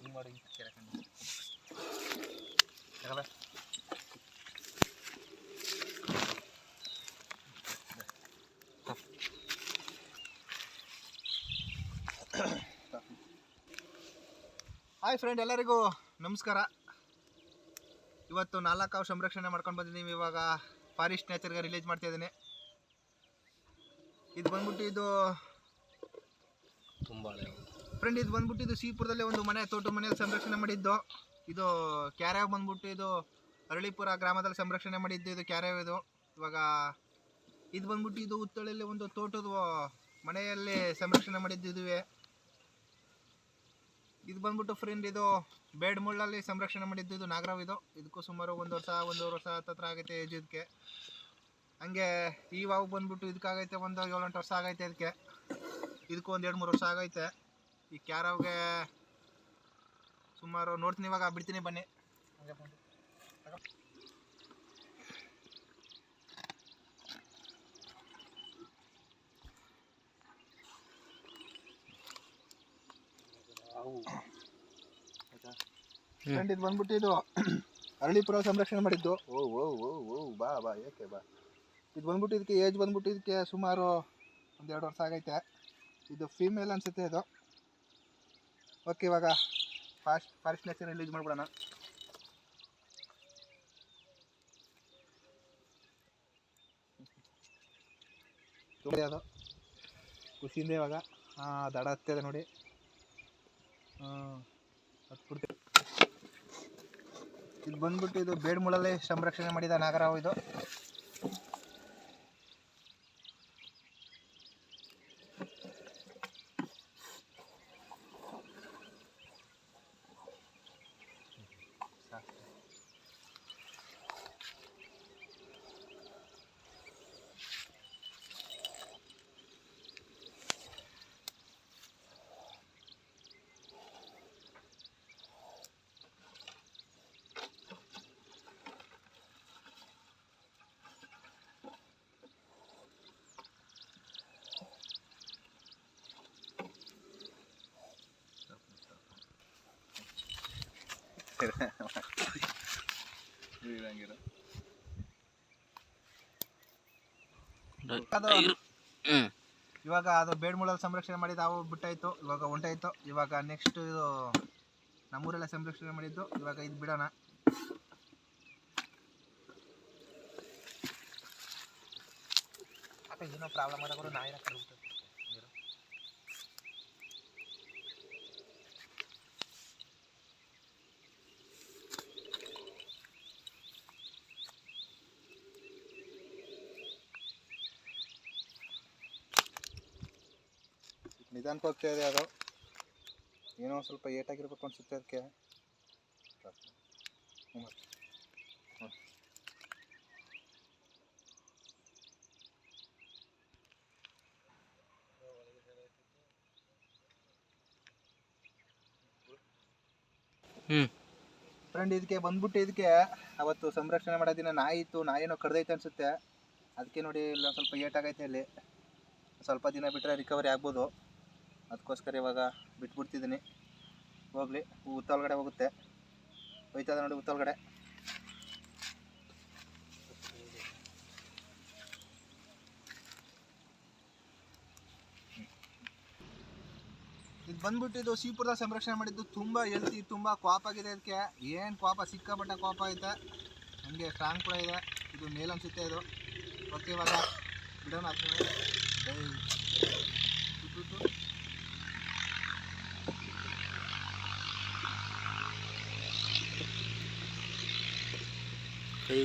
ಹಿಂಗ್ ಮಾಡಿ. ತಗೊಳ್ಳೆ. Hi friend ಎಲ್ಲರಿಗೂ ನಮಸ್ಕಾರ. ಇವತ್ತು ನಾಲ್ಕು ಅವು ಸಂರಕ್ಷಣೆ ಮಾಡ್ಕೊಂಡು ಬಂದಿದ್ದೀವಿ ಇವಾಗ ಫಾರೆಸ್ಟ್ ನ್ಯಾಚರ್ಗೆ ರಿಲೀಸ್ ಮಾಡ್ತಾ ಇದ್ದೀನಿ. ಇದು ಬಂದ್ಬಿಟ್ಟು ಇದು ತುಂಬ ಫ್ರೆಂಡ್ ಇದು ಬಂದ್ಬಿಟ್ಟು ಇದು ಸೀಪುರದಲ್ಲೇ ಒಂದು ಮನೆ ತೋಟ ಮನೆಯಲ್ಲಿ ಸಂರಕ್ಷಣೆ ಮಾಡಿದ್ದು. ಇದು ಕ್ಯಾರ್ಯಾವ್ ಬಂದ್ಬಿಟ್ಟು ಇದು ಅರಳಿಪುರ ಗ್ರಾಮದಲ್ಲಿ ಸಂರಕ್ಷಣೆ ಮಾಡಿದ್ದು ಇದು ಕ್ಯಾರ್ಯಾವ್ ಇದು. ಇವಾಗ ಇದು ಬಂದ್ಬಿಟ್ಟು ಇದು ಉತ್ತಳಲ್ಲಿ ಒಂದು ತೋಟದ ಮನೆಯಲ್ಲಿ ಸಂರಕ್ಷಣೆ ಮಾಡಿದ್ದು ಇದುವೆ. ಇದು ಬಂದ್ಬಿಟ್ಟು ಫ್ರೆಂಡ್, ಇದು ಬೇಡ್ ಮುಳ್ಳಲ್ಲಿ ಸಂರಕ್ಷಣೆ ಮಾಡಿದ್ದು ಇದು ನಾಗರಾವ್ ಇದು. ಇದಕ್ಕೂ ಸುಮಾರು ಒಂದು ವರ್ಷ ಒಂದೂವರೆ ವರ್ಷ ಹತ್ತತ್ರ ಆಗೈತೆ ಏಜ್ ಇದಕ್ಕೆ ಹಂಗೆ ಈ ವಾವು ಬಂದ್ಬಿಟ್ಟು ಇದಕ್ಕಾಗೈತೆ ಒಂದು ಏಳೆಂಟು ವರ್ಷ ಆಗೈತೆ ಇದಕ್ಕೆ. ಇದಕ್ಕೂ ಒಂದು ಎರಡು ಮೂರು ವರ್ಷ ಆಗೈತೆ. ಈ ಕ್ಯಾರಾವ್ಗೆ ಸುಮಾರು ನೋಡ್ತೀನಿ ಇವಾಗ, ಬಿಡ್ತೀನಿ ಬನ್ನಿ ಹಂಗೆ ಬಂದು ತಗೋ. ಫ್ರೆಂಡ್ ಇದು ಬಂದ್ಬಿಟ್ಟು ಇದು ಅರಳಿಪುರ ಸಂರಕ್ಷಣೆ ಮಾಡಿದ್ದು. ಓ ಓ ಓ ಓ ಬಾ ಬಾ ಏಕೆ ಬಾ? ಇದು ಬಂದ್ಬಿಟ್ಟು ಇದಕ್ಕೆ ಏಜ್ ಬಂದ್ಬಿಟ್ಟು ಇದಕ್ಕೆ ಸುಮಾರು ಒಂದೆರಡು ಎರಡು ವರ್ಷ ಆಗೈತೆ. ಇದು ಫೀಮೇಲ್ ಅನ್ಸುತ್ತೆ ಇದು. ಓಕೆ ಇವಾಗ ಫಾಸ್ಟ್ ಫಾರೆಸ್ಟ್ ನೇಚರ್ ರಿಲೀಸ್ ಮಾಡ್ಬಿಡೋಣ. ಅದು. ಖುಷಿಯಿಂದ ಇವಾಗ ಆ ದಡ ಹತ್ತಿದೆ ನೋಡಿ. ಇದು ಬಂದ್ಬಿಟ್ಟು ಇದು ಬೇಡ್ಮುಳಲ್ಲಿ ಸಂರಕ್ಷಣೆ ಮಾಡಿದ ನಾಗರಾವ್ ಇದು. ಇವಾಗ ಅದು ಬೇಡ್ಮೂಳಲ್ಲಿ ಸಂರಕ್ಷಣೆ ಮಾಡಿದ ಅವು ಬಿಟ್ಟಾಯ್ತು ಇವಾಗ ಉಂಟಾಯ್ತು. ಇವಾಗ ನೆಕ್ಸ್ಟ್ ಇದು ನಮ್ಮೂರೆಲ್ಲ ಸಂರಕ್ಷಣೆ ಮಾಡಿದ್ದು ಇವಾಗ ಇದು ಬಿಡೋಣ. ಏನೋ ಪ್ರಾಬ್ಲಮ್ ಆದಾಗ ನಾಯಿನ ಕರ್ಬಿಟ್ಟು ನಿಧಾನಕ್ಕೆ ಹೋಗ್ತಾ ಇದೆ ಅದು. ಏನೋ ಸ್ವಲ್ಪ ಸ್ವಲ್ಪ ಏಟಾಗಿರ್ಬೇಕು ಅನ್ಸುತ್ತೆ ಅದಕ್ಕೆ. ಹ್ಞೂ ಫ್ರೆಂಡ್ ಇದಕ್ಕೆ ಬಂದ್ಬಿಟ್ಟು ಇದಕ್ಕೆ ಅವತ್ತು ಸಂರಕ್ಷಣೆ ಮಾಡೋ ದಿನ ನಾಯಿ ಇತ್ತು ನಾಯಿನೋ ಕಡ್ದೈತೆ ಅನ್ಸುತ್ತೆ. ಅದಕ್ಕೆ ನೋಡಿ ಇಲ್ಲ ಸ್ವಲ್ಪ ಏಟಾಗೈತೆ ಅಲ್ಲಿ. ಸ್ವಲ್ಪ ದಿನ ಬಿಟ್ಟರೆ ರಿಕವರಿ ಆಗ್ಬೋದು. ಅದಕ್ಕೋಸ್ಕರ ಇವಾಗ ಬಿಟ್ಬಿಡ್ತಿದ್ದೀನಿ. ಹೋಗ್ಲಿ ಉತ್ತೊಳಗಡೆ ಹೋಗುತ್ತೆ. ಹೋಯ್ತದ ನೋಡಿ ಉತ್ತೊಳಗಡೆ ಇದು ಬಂದ್ಬಿಟ್ಟು ಇದು ಸೀಪುರದ ಸಂರಕ್ಷಣೆ ಮಾಡಿದ್ದು ತುಂಬ ಹೆಲ್ತಿ ತುಂಬ ಕ್ವಾಪ್ ಆಗಿದೆ ಅದಕ್ಕೆ ಏನು ಕ್ವಾಪ ಸಿಕ್ಕಾಪಟ್ಟೆ ಕ್ವಾಪ ಐತೆ ಹಂಗೆ ಸ್ಟ್ರಾಂಗ್ ಕೂಡ ಇದೆ. ಇದು ಮೇಲ್ ಅನ್ಸುತ್ತೆ ಇದು. ಓಕೆ, ಇವಾಗ ಬಿಡೋಣ. ಕೈ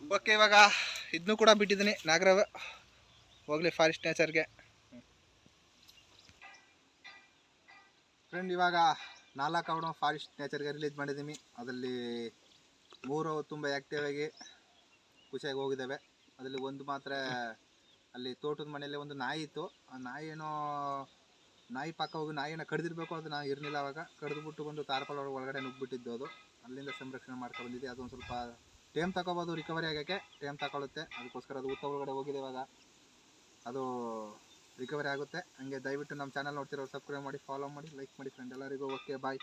ಓಕೆ ಇವಾಗ ಇದನ್ನು ಕೂಡ ಬಿಟ್ಟಿದ್ದೀನಿ. ನಾಗರವ ಹೋಗ್ಲಿ ಫಾರೆಸ್ಟ್ ನೇಚರ್ಗೆ. ಫ್ರೆಂಡ್ ಇವಾಗ ನಾಲ್ಕು ಅವನು ಫಾರೆಸ್ಟ್ ನೇಚರ್ಗೆ ರಿಲೀಸ್ ಮಾಡಿದ್ದೀನಿ ಅದರಲ್ಲಿ ಮೂರು ತುಂಬ ಆ್ಯಕ್ಟಿವ್ ಆಗಿ ಖುಷಿಯಾಗಿ ಹೋಗಿದ್ದಾವೆ ಅದರಲ್ಲಿ ಒಂದು ಮಾತ್ರ ಅಲ್ಲಿ ತೋಟದ ಮನೆಯಲ್ಲಿ ಒಂದು ನಾಯಿ ಇತ್ತು. ಆ ನಾಯಿನೋ ನಾಯಿ ಪಕ್ಕ ಹೋಗಿ ನಾಯಿನ ಕಡ್ದಿರ್ಬೇಕು ಅದು ನಾ ಇರಲಿಲ್ಲ ಅವಾಗ. ಕಡ್ದುಬಿಟ್ಟು ಬಂದು ತಾರ್ಪಾಲ್ ಒಳಗಡೆ ನುಗ್ಗಿಬಿಟ್ಟಿದ್ದು ಅದು. ಅಲ್ಲಿಂದ ಸಂರಕ್ಷಣೆ ಮಾಡ್ಕೊಂಡು ಬಂದಿದ್ದೆ. ಅದೊಂದು ಸ್ವಲ್ಪ ಟೈಮ್ ತಗೋಬೋದು ರಿಕವರಿ ಆಗೋಕ್ಕೆ. ಟೈಮ್ ತಗೊಳುತ್ತೆ. ಅದಕ್ಕೋಸ್ಕರ ಅದು ಊಟ ಒಳಗಡೆ ಹೋಗಿದೆ ಇವಾಗ. ಅದು ರಿಕವರಿ ಆಗುತ್ತೆ. ಹಂಗೆ ದಯವಿಟ್ಟು ನಮ್ಮ ಚಾನಲ್ ನೋಡ್ತಿರೋ ಸಬ್ಸ್ಕ್ರೈಬ್ ಮಾಡಿ ಫಾಲೋ ಮಾಡಿ ಲೈಕ್ ಮಾಡಿ ಫ್ರೆಂಡ್ ಎಲ್ಲರಿಗೂ. Okay bye